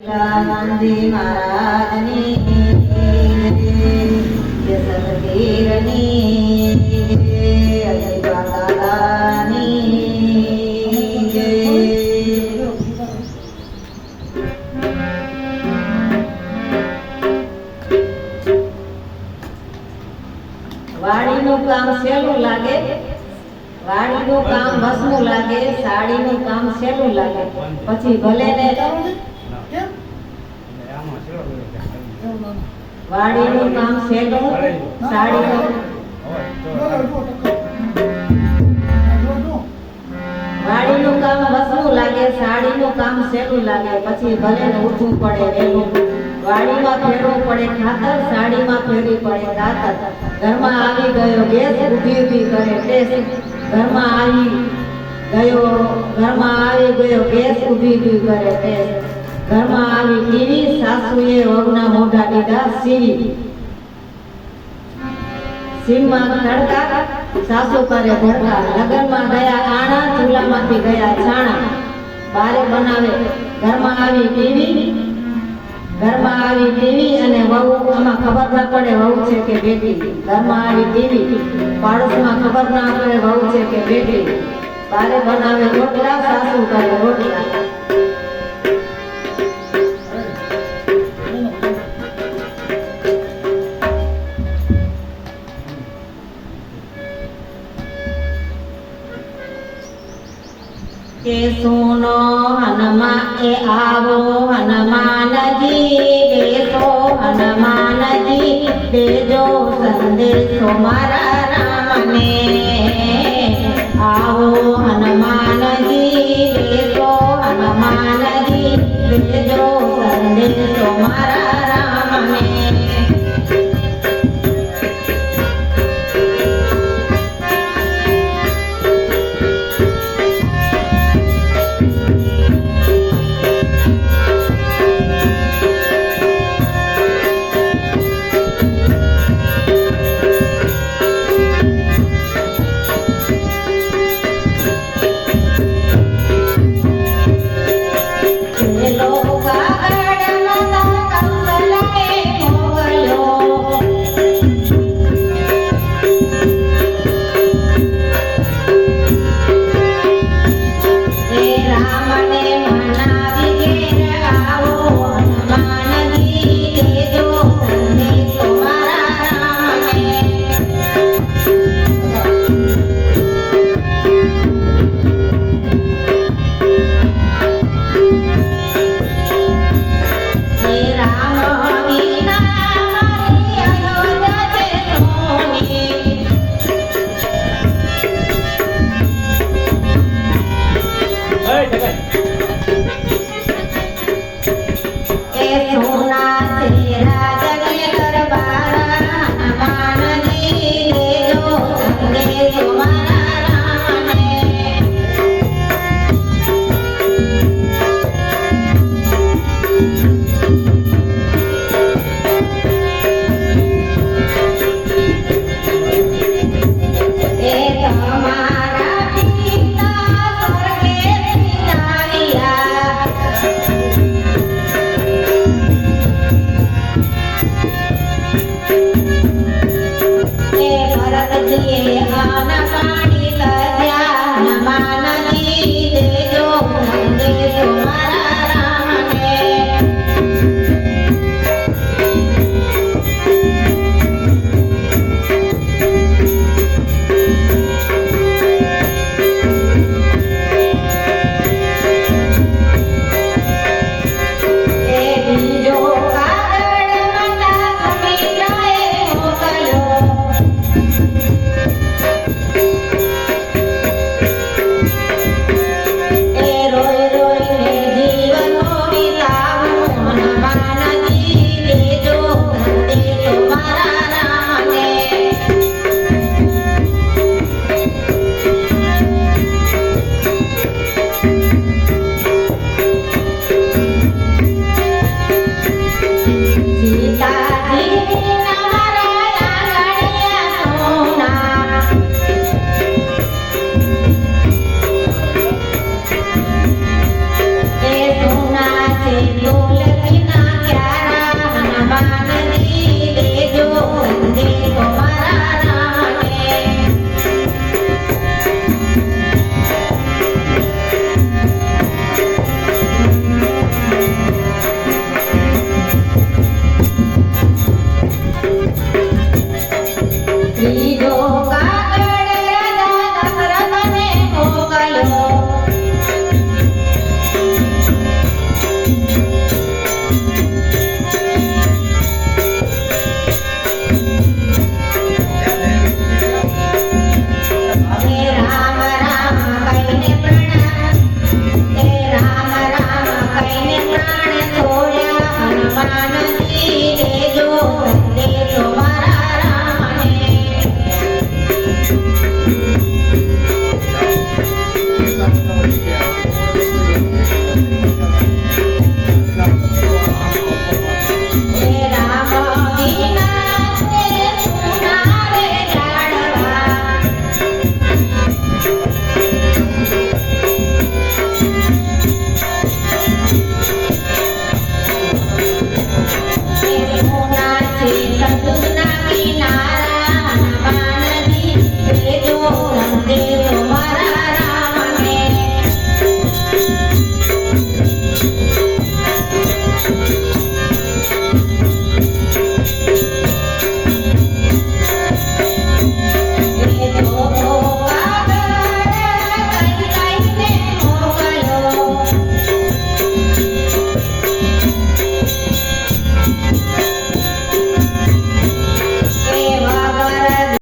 ગાંધી વાડીનું કામ સહેલું લાગે. વાડીનું કામ વસનું લાગે. સાડીનું કામ સહેલું લાગે. પછી ભલે ને વાડીનું કામ સહેલું સાડીનું. વાડીનું કામ વસનું લાગે સાડીનું કામ સહેલું લાગે? પછી ભલે ને ઉઠવું પડે વાડીમાં ફેરવું પડે ખાતર સાડીમાં ફેરવી પડે દાતર ઘરમાં આવી ગયો ગેસ ઊભી ઊભી કરે ટેસ્ટ. ઘરમાં આવી ગયો ઘરમાં આવી ગયો ગેસ ઊભી ઊભી કરે ટેસ્ટ. ઘરમાં આવી ટીવી સાસુએ વહુના મોઢા દીધા સીવી. સીમમાં ખડકા સાસુ કરે ભડકા લગનમાં ગયા આણા, ચૂલામાંથી ગયા છાણા. બારે બનાવે. ઘરમાં આવી ટીવી ઘરમાં આવી ટીવી અને વહુ, આમાં ખબર ના પડે વહુ છે કે બેટી. ઘરમાં આવી ટીવી પાડોશમાં ખબર ના પડે વહુ છે કે બેટી. બારે બનાવે રોટલા, સાસુ કરે રોટલા. કે સુનો હનુમાન એ આવો હનુમાનજી દેશો હનુમાનજી દેજો સંદેશો મારા રામને આવો હનુમાનજી દેશો હનુમાનજી દેજો સંદેશો મારા เลียหน้าตา